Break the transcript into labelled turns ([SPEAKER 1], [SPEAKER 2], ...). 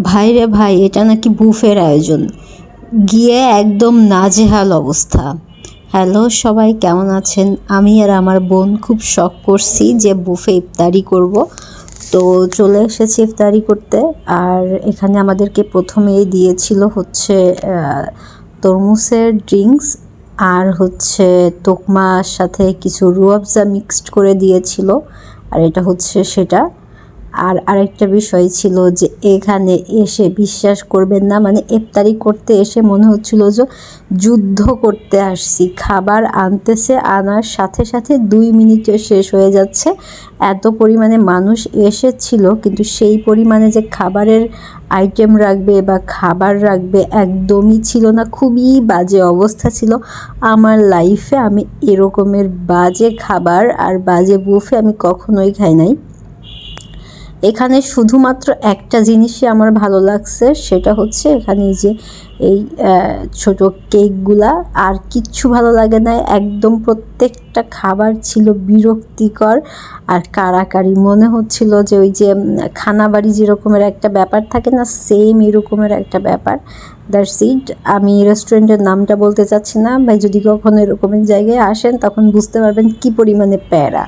[SPEAKER 1] ভাই রে ভাই, এটা নাকি বুফের আয়োজন। গিয়ে একদম নাজেহাল অবস্থা। হ্যালো, সবাই কেমন আছেন? আমি আর আমার বোন খুব শখ করছি যে বুফে ইফতারি করব। তো চলে এসেছি ইফতারি করতে। আর এখানে আমাদেরকে প্রথমেই দিয়েছিল হচ্ছে তরমুজের ড্রিঙ্কস আর হচ্ছে তোকমার সাথে কিছু রুয়াবজা মিক্সড করে দিয়েছিল। আর এটা হচ্ছে সেটা। আর আরেকটা বিষয় ছিল যে এখানে এসে বিশ্বাস করবেন না। মানে ইফতারি করতে এসে মনে হচ্ছিল যে যুদ্ধ করতে আসছি। খাবার আনতেছে, আনার সাথে সাথে দুই মিনিটে শেষ হয়ে যাচ্ছে। এত পরিমাণে মানুষ এসেছিল, কিন্তু সেই পরিমাণে যে খাবারের আইটেম রাখবে বা খাবার রাখবে একদমই ছিল না। খুবই বাজে অবস্থা ছিল। আমার লাইফে আমি এরকমের বাজে খাবার আর বাজে বুফে আমি কখনোই খাই নাই। এখানে শুধুমাত্র একটা জিনিসই আমার ভালো লাগছে, সেটা হচ্ছে এখানে যে এই ছোট কেকগুলা আর কিচ্ছু ভালো লাগে না। একদম প্রত্যেকটা খাবার ছিল বিরক্তিকর। আর কারাকারি মনে হচ্ছিল যে ওই যে খানাবাড়ি যেরকমের একটা ব্যাপার থাকে না সেম এরকমের একটা ব্যাপার। দ্যাটস ইট আমি রেস্টুরেন্টের নামটা বলতে চাচ্ছি না। ভাই, যদি কখনো এরকমের জায়গায় আসেন, তখন বুঝতে পারবেন কি পরিমাণে প্যারা।